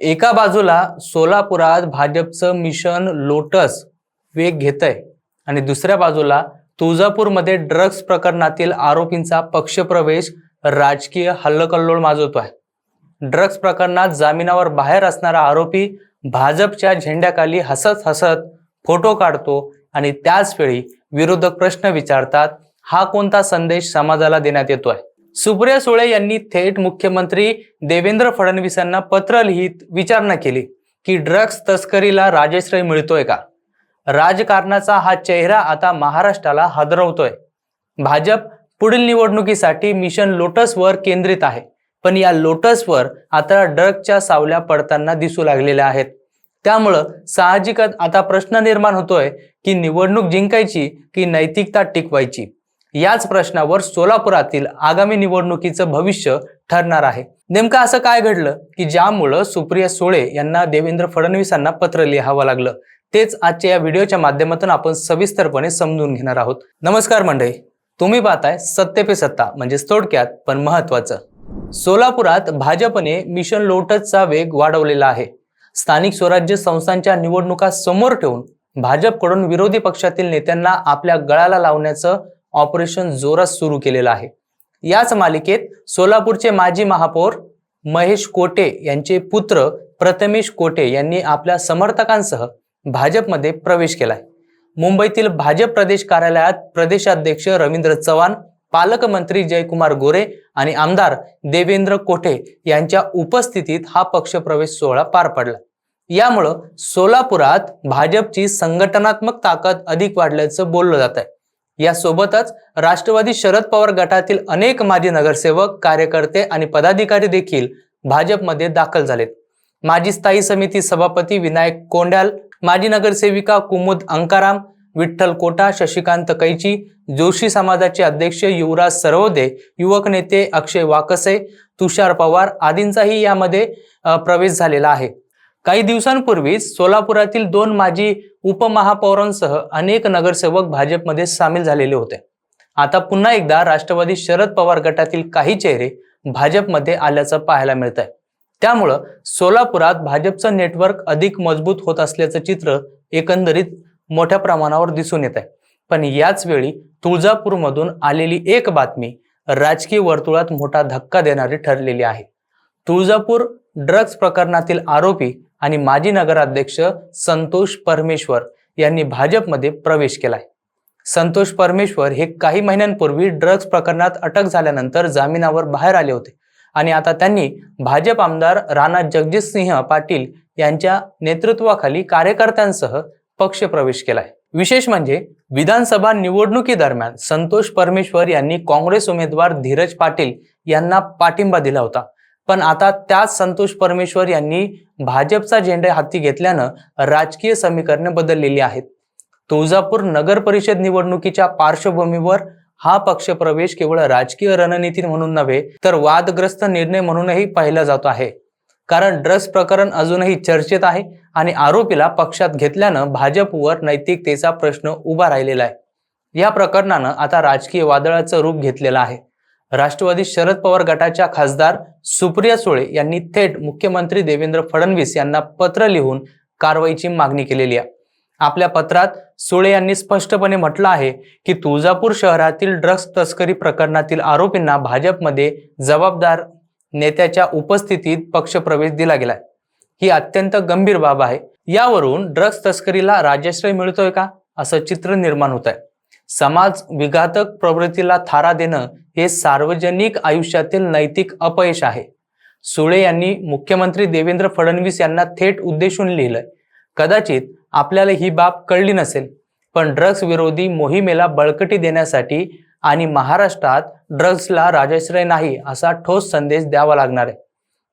एका बाजूला सोलापुरात भाजपचं मिशन लोटस वेग घेत आहे आणि दुसऱ्या बाजूला तुळजापूरमध्ये ड्रग्ज प्रकरणातील आरोपींचा पक्षप्रवेश राजकीय हल्लकल्लोळ माजवतोय. ड्रग्ज प्रकरणात जामिनावर बाहेर असणारा आरोपी भाजपच्या झेंड्याखाली हसत हसत फोटो काढतो आणि त्याच वेळी विरोधक प्रश्न विचारतात हा कोणता संदेश समाजाला देण्यात येतो आहे सुप्रिया सुळे यांनी थेट मुख्यमंत्री देवेंद्र फडणवीसांना पत्र लिहित विचारणा केली की ड्रग्ज तस्करीला राजश्रय मिळतोय का? राजकारणाचा हा चेहरा आता महाराष्ट्राला हादरवतोय. भाजप पुढील निवडणुकीसाठी मिशन लोटसवर केंद्रित आहे. पण या लोटसवर आता ड्रगच्या सावल्या पडताना दिसू लागलेल्या आहेत. त्यामुळं साहजिकच आता प्रश्न निर्माण होतोय की निवडणूक जिंकायची की नैतिकता टिकवायची? याच प्रश्नावर सोलापुरातील आगामी निवडणुकीचं भविष्य ठरणार आहे. नेमकं असं काय घडलं की ज्यामुळं सुप्रिया सुळे यांना देवेंद्र फडणवीसांना पत्र लिहावं लागलं? तेच आजच्या या व्हिडिओच्या माध्यमातून आपण सविस्तरपणे समजून घेणार आहोत. नमस्कार मंडळी. तुम्ही पाहताय सत्य पे सत्ता म्हणजेच थोडक्यात पण महत्वाचं. सोलापुरात भाजपने मिशन लोटसचा वेग वाढवलेला आहे. स्थानिक स्वराज्य संस्थांच्या निवडणुका समोर ठेवून भाजपकडून विरोधी पक्षातील नेत्यांना आपल्या गळाला लावण्याचं ऑपरेशन जोरात सुरू केलेलं आहे. याच मालिकेत सोलापूरचे माजी महापौर महेश कोटे यांचे पुत्र प्रथमेश कोटे यांनी आपल्या समर्थकांसह भाजपमध्ये प्रवेश केलाय. मुंबईतील भाजप प्रदेश कार्यालयात प्रदेशाध्यक्ष रवींद्र चव्हाण पालकमंत्री जयकुमार गोरे आणि आमदार देवेंद्र कोठे यांच्या उपस्थितीत हा पक्षप्रवेश सोहळा पार पडला. यामुळं सोलापुरात भाजपची संघटनात्मक ताकद अधिक वाढल्याचं बोललं जात आहे यासोबतच राष्ट्रवादी शरद पवार गटातील अनेक माजी नगरसेवक कार्यकर्ते आणि पदाधिकारी देखील भाजपमध्ये दाखल झालेत. माजी स्थायी समिती सभापती विनायक कोंड्याल माजी नगरसेविका कुमुद अंकाराम विठ्ठल कोटा शशिकांत कैची जोशी समाजाचे अध्यक्ष युवराज सरवदे युवक नेते अक्षय वाकसे तुषार पवार आदींचाही यामध्ये प्रवेश झालेला आहे. काही दिवसांपूर्वीच सोलापुरातील दोन माजी उपमहापौरांसह अनेक नगरसेवक भाजपमध्ये सामील झालेले होते. आता पुन्हा एकदा राष्ट्रवादी शरद पवार गटातील काही चेहरे भाजपमध्ये आल्याचं पाहायला मिळत आहे त्यामुळं सोलापुरात भाजपचं नेटवर्क अधिक मजबूत होत असल्याचं चित्र एकंदरीत मोठ्या प्रमाणावर दिसून येत आहे पण याच वेळी तुळजापूरमधून आलेली एक बातमी राजकीय वर्तुळात मोठा धक्का देणारी ठरलेली आहे. तुळजापूर ड्रग्ज प्रकरणातील आरोपी आणि माजी नगराध्यक्ष संतोष परमेश्वर यांनी भाजपमध्ये प्रवेश केलाय. संतोष परमेश्वर हे काही महिन्यांपूर्वी ड्रग्ज प्रकरणात अटक झाल्यानंतर जामिनावर बाहेर आले होते आणि आता त्यांनी भाजप आमदार राणा जगजितसिंह पाटील यांच्या नेतृत्वाखाली कार्यकर्त्यांसह पक्ष प्रवेश केलाय. विशेष म्हणजे विधानसभा निवडणुकीदरम्यान संतोष परमेश्वर यांनी काँग्रेस उमेदवार धीरज पाटील यांना पाठिंबा दिला होता. पण आता त्याच संतोष परमेश्वर यांनी भाजपचा झेंडा हाती घेतल्यानं राजकीय समीकरणे बदललेली आहेत. तुळजापूर नगर परिषद निवडणुकीच्या पार्श्वभूमीवर हा पक्षप्रवेश केवळ राजकीय रणनीती म्हणून नव्हे तर वादग्रस्त निर्णय म्हणूनही पाहिला जातो आहे. कारण ड्रग्स प्रकरण अजूनही चर्चेत आहे आणि आरोपीला पक्षात घेतल्यानं भाजपवर नैतिकतेचा प्रश्न उभा राहिलेला आहे. या प्रकरणानं आता राजकीय वादळाचं रूप घेतलेलं आहे. राष्ट्रवादी शरद पवार गटाच्या खासदार सुप्रिया सुळे यांनी थेट मुख्यमंत्री देवेंद्र फडणवीस यांना पत्र लिहून कारवाईची मागणी केलेली आहे. आपल्या पत्रात सुळे यांनी स्पष्टपणे म्हटलं आहे की तुळजापूर शहरातील ड्रग्ज तस्करी प्रकरणातील आरोपींना भाजपमध्ये जबाबदार नेत्याच्या उपस्थितीत पक्षप्रवेश दिला गेलाय. ही अत्यंत गंभीर बाब आहे. यावरून ड्रग्ज तस्करीला राज्याश्रय मिळतोय का? असं चित्र निर्माण होत आहे समाज विघातक प्रवृत्तीला थारा देणं हे सार्वजनिक आयुष्यातील नैतिक अपयश आहे. सुळे यांनी मुख्यमंत्री देवेंद्र फडणवीस यांना थेट उद्देशून लिहिलंय कदाचित आपल्याला ही बाब कळली नसेल पण ड्रग्ज विरोधी मोहिमेला बळकटी देण्यासाठी आणि महाराष्ट्रात ड्रग्जला राजाश्रय नाही असा ठोस संदेश द्यावा लागणार आहे.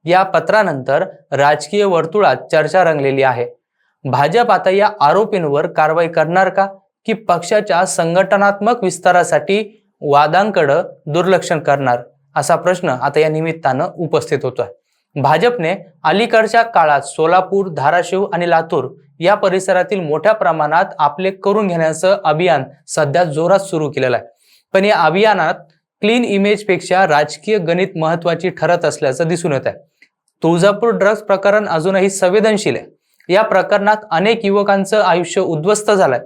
या पत्रानंतर राजकीय वर्तुळात चर्चा रंगलेली आहे. भाजप आता या आरोपींवर कारवाई करणार का? की पक्षाच्या संघटनात्मक विस्तारासाठी वादांकडं दुर्लक्षण करणार असा प्रश्न आता या निमित्तानं उपस्थित होतोय. भाजपने अलीकडच्या काळात सोलापूर धाराशिव आणि लातूर या परिसरातील मोठ्या प्रमाणात आपले करून घेण्याचं अभियान सध्या जोरात सुरू केलेलं आहे. पण या अभियानात क्लीन इमेजपेक्षा राजकीय गणित महत्वाची ठरत असल्याचं दिसून येत आहे तुळजापूर ड्रग्ज प्रकरण अजूनही संवेदनशील आहे. या प्रकरणात अनेक युवकांचं आयुष्य उद्ध्वस्त झालंय.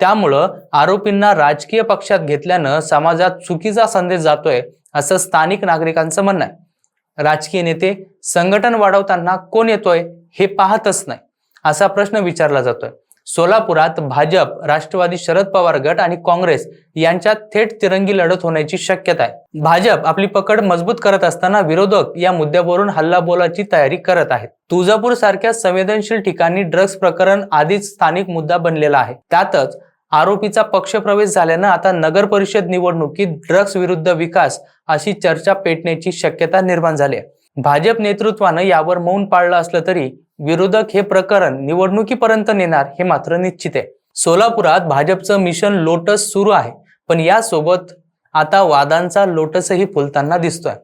त्यामुळं आरोपींना राजकीय पक्षात घेतल्यानं समाजात चुकीचा संदेश जातोय असं स्थानिक नागरिकांचं म्हणणं आहे. राजकीय नेते संघटन वाढवताना कोण येतोय हे पाहतच नाही असा प्रश्न विचारला जातोय. सोलापुरात भाजप राष्ट्रवादी शरद पवार गट आणि काँग्रेस यांच्यात थेट तिरंगी लढत होण्याची शक्यता आहे. भाजप आपली पकड मजबूत करत असताना विरोधक या मुद्द्यावरून हल्लाबोलाची तयारी करत आहेत. तुळजापूर सारख्या संवेदनशील ठिकाणी ड्रग्ज प्रकरण आधीच स्थानिक मुद्दा बनलेला आहे. त्यातच आरोपीचा पक्षप्रवेश झाल्यानं आता नगर परिषद निवडणुकीत ड्रग्ज विरुद्ध विकास अशी चर्चा पेटण्याची शक्यता निर्माण झाली आहे. भाजप नेतृत्वानं यावर मौन पाळलं असलं तरी विरोधक हे प्रकरण निवडणुकीपर्यंत नेणार हे मात्र निश्चित आहे. सोलापुरात भाजपचं मिशन लोटस सुरू आहे पण यासोबत आता वादांचा लोटसही फुलताना दिसतोय.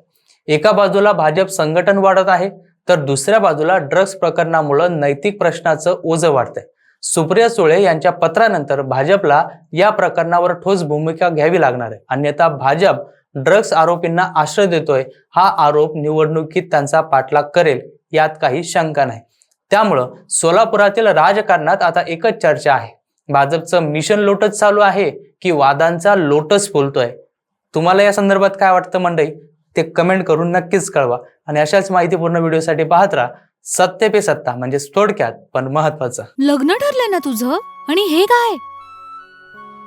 एका बाजूला भाजप संघटन वाढत आहे तर दुसऱ्या बाजूला ड्रग्ज प्रकरणामुळं नैतिक प्रश्नाचं ओझं वाढतंय. सुप्रिया सुळे यांच्या पत्रानंतर भाजपला या प्रकरणावर ठोस भूमिका घ्यावी लागणार आहे. अन्यथा भाजप ड्रग्ज आरोपींना आश्रय देतोय हा आरोप निवडणुकीत त्यांचा पाठलाग करेल यात काही शंका नाही. त्यामुळं सोलापुरातील राजकारणात आता एकच चर्चा आहे. भाजपचं मिशन लोटस चालू आहे की वादांचा लोटस फुलतोय? तुम्हाला या संदर्भात काय वाटतं मंडळी? ते कमेंट करून नक्कीच कळवा आणि अशाच माहितीपूर्ण व्हिडिओसाठी पाहत राहा. सत्य पे सत्ता म्हणजे थोडक्यात पण महत्वाचं लग्न ठरलंय ना तुझं? आणि हे काय?